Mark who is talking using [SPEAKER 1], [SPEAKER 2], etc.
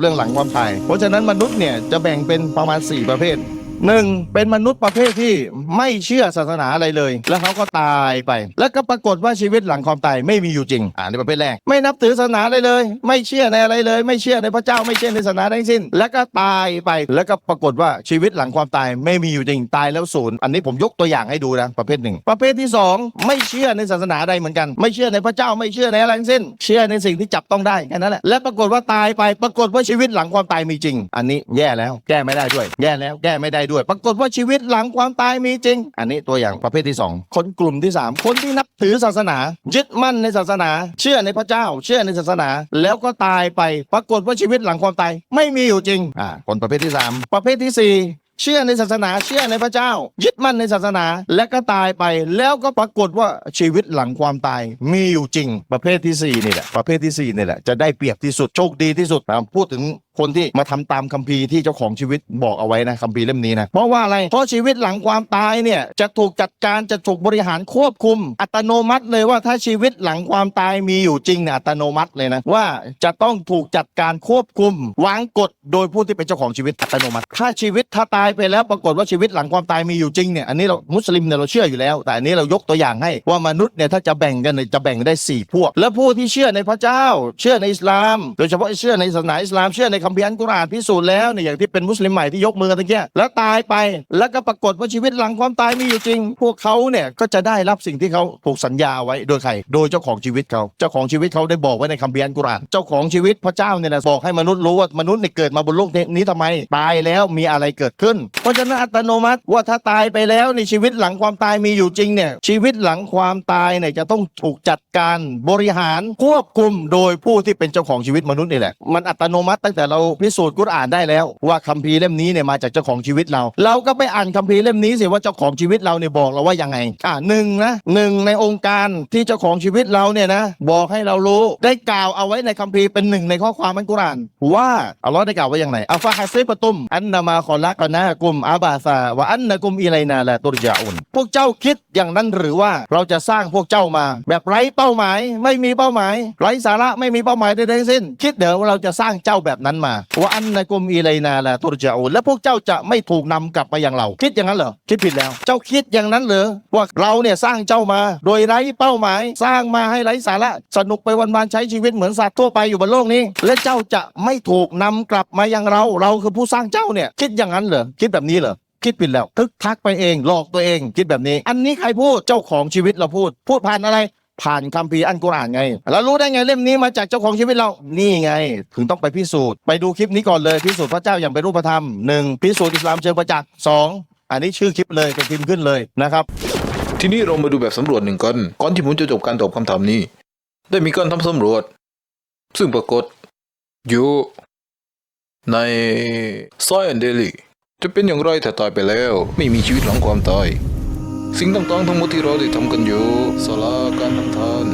[SPEAKER 1] เรื่องหลังความตาย เพราะฉะนั้นมนุษย์เนี่ยจะแบ่งเป็นประมาณ 4 ประเภท หนึ่งเป็นมนุษย์ประเภทที่ไม่เชื่อศาสนาอะไรเลย แล้วเขาก็ตายไป แล้วก็ปรากฏว่าชีวิตหลังความตายไม่มีอยู่จริงอ่าในประเภทแรก ไม่นับถือศาสนาอะไรเลย ไม่เชื่อในอะไรเลย ไม่เชื่อในพระเจ้าไม่เชื่อในศาสนาใดทั้งสิ้น แล้วก็ตายไปแล้วก็ปรากฏว่าชีวิตหลังความตายไม่มีอยู่จริงตายแล้วศูนย์อันนี้ผมยกตัวอย่างให้ดูนะประเภทหนึ่งประเภทที่สองไม่เชื่อในศาสนาใดเหมือนกัน ไม่เชื่อในพระเจ้าไม่เชื่อในอะไรทั้งสิ้น เชื่อในสิ่งที่จับต้องได้แค่นั้นแหละและปรากฏว่าตายไปปรากฏว่าชีวิตหลังความตายมีจริง อันนี้แย่แล้วแก้ไม่ได้ด้วย แย่แล้วแก้ไม่ได้ด้วย ปรากฏว่าชีวิตหลังความตายมีจริง อันนี้ตัวอย่างประเภทที่สองคนกลุ่มที่สามคนที่นับถือศาสนา ยึดมั่นในศาสนา เชื่อในพระเจ้า เชื่อในศาสนา แล้วก็ตายไป ปรากฏว่าชีวิตหลังความตายไม่มีอยู่จริงอ่าคนประเภทที่สามประเภทที่สี่เชื่อในศาสนาเชื่อในพระเจ้า ยึดมั่นในศาสนาและก็ตายไป แล้วก็ปรากฏว่าชีวิตหลังความตายมีอยู่จริง ประเภทที่สี่นี่แหละประเภทที่สี่นี่แหละจะได้เปรียบที่สุดโชคดีที่สุดนะพูดถึง คนที่มาทำตามคัมภีร์ที่เจ้าของชีวิตบอกเอาไว้นะคัมภีร์เล่มนี้นะเพราะว่าอะไรเพราะชีวิตหลังความตายเนี่ยจะถูกจัดการจะถูกบริหารควบคุม อัตโนมัติเลยว่าถ้าชีวิตหลังความตายมีอยู่จริงเนี่ยอัตโนมัติเลยนะว่าจะต้องถูกจัดการควบคุม วางกฎโดยผู้ที่เป็นเจ้าของชีวิตอัตโนมัติ ถ้าชีวิตถ้าตายไปแล้วปรากฏว่าชีวิตหลังความตายมีอยู่จริงเนี่ยอันนี้เรามุสลิมเนี่ยเราเชื่ออยู่แล้ว แต่อันนี้เรายกตัวอย่างให้ว่ามนุษย์เนี่ยถ้าจะแบ่งกันเนี่ยจะแบ่งได้สี่พวก และผู้ที่เชื่อในพระเจ้า เชื่อในอิสลาม โดยเฉพาะเชื่อในศาสนาอิสลามเชื่อในคมภีร์อัลกุรอานพิสูจน์แล้วเนี่ยอย่างที่เป็นมุสลิมใหม่ที่ยกมือกันตะเกียแล้วตายไป แล้วก็ปรากฏว่าชีวิตหลังความตายมีอยู่จริง พวกเขาเนี่ยก็จะได้รับสิ่งที่เขาถูกสัญญาไว้โดยใคร โดยเจ้าของชีวิตเขาเจ้าของชีวิตเขาได้บอกไว้ในคัมภีร์อัลกุรอานเจ้าของชีวิตพระเจ้าเนี่ยนะบอกให้มนุษย์รู้ว่ามนุษย์เนี่ยเกิดมาบนโลกนี้ทำไม ตายแล้วมีอะไรเกิดขึ้น เพราะฉะนั้นอัตโนมัติว่าถ้าตายไปแล้วในชีวิตหลังความตายมีอยู่จริงเนี่ยชีวิตหลังความตายเนี่ยจะต้องถูกจัดการบริหารควบคุมโดยผู้ที่เป็นเจ้าของชีวิตมนุษย์นี่แหละมันอัตโนมัติตั้งแต่เราพิสูจน์กุรอานได้แล้ว ว่าคัมภีร์เล่มนี้เนี่ยมาจากเจ้าของชีวิตเรา เราก็ไปอ่านคัมภีร์เล่มนี้สิว่าเจ้าของชีวิตเราเนี่ยบอกเราว่ายังไงอ่าหนึ่งนะหนึ่งในองค์การที่เจ้าของชีวิตเราเนี่ยนะบอกให้เรารู้ได้กล่าวเอาไว้ในคัมภีร์เป็นหนึ่งในข้อความอัลกุรอานว่าอัลลอฮ์ได้กล่าวไว้อย่างไรอัฟะฮัสซิบะตุม อันนามาคอลักนะกุมอาบาซาวะอันนะกุมอิไลนาละตุรจาอุนพวกเจ้าคิดอย่างนั้นหรือว่าเราจะสร้างพวกเจ้ามา แบบไร้เป้าหมายไม่มีเป้าหมาย ไร้สาระไม่มีเป้าหมายใดๆทั้งสิ้น คิดเดี๋ยวว่าเราจะสร้างเจ้าแบบนั้นมาว่าอันนะกุมอิไลนาละตุรจาอุนและพวกเจ้าจะไม่ถูกนำกลับมาอย่างเรา คิดอย่างนั้นเหรอคิดผิดแล้ว เจ้าคิดอย่างนั้นเหรอว่าเราเนี่ยสร้างเจ้ามา โดยไร้เป้าหมาย สร้างมาให้ไร้สาระสนุกไปวันๆใช้ชีวิตเหมือนสัตว์ทั่วไปอยู่บนโลกนี้ และเจ้าจะไม่ถูกนำกลับมาอย่างเรา เราคือผู้สร้างเจ้าเนี่ยคิดอย่างนั้นเหรอคิดแบบนี้เหรอคิดผิดแล้วทึกทักไปเองหลอกตัวเอง คิดแบบนี้ อันนี้ใครพูดเจ้าของชีวิตเราพูด พูดผ่านอะไร ผ่านคัมภีร์อันกุรอานไง แล้วรู้ได้ไงเล่มนี้มาจากเจ้าของชีวิตเรา นี่ไง ถึงต้องไปพิสูจน์ ไปดูคลิปนี้ก่อนเลยพิสูจน์พระเจ้าอย่างเป็นรูปธรรมหนึ่งพิสูจน์อิสลามเชิงประจักษ์สองอันนี้ชื่อคลิปเลยเป็นพิมพ์ขึ้นเลยนะครับ
[SPEAKER 2] ทีนี้เรามาดูแบบสำรวจหนึ่งกันก่อนที่ผมจะจบการตอบคำถามนี้ ได้มีการทำสำรวจ ซึ่งปรากฏอยู่ในซอยแอนเดลีจะเป็นอย่างไรถ้าตายไปแล้ว ไม่มีชีวิตหลังความตาย สิ่งต่างๆทั้งหมดที่เราได้ทำกันอยู่สลาการทำทาน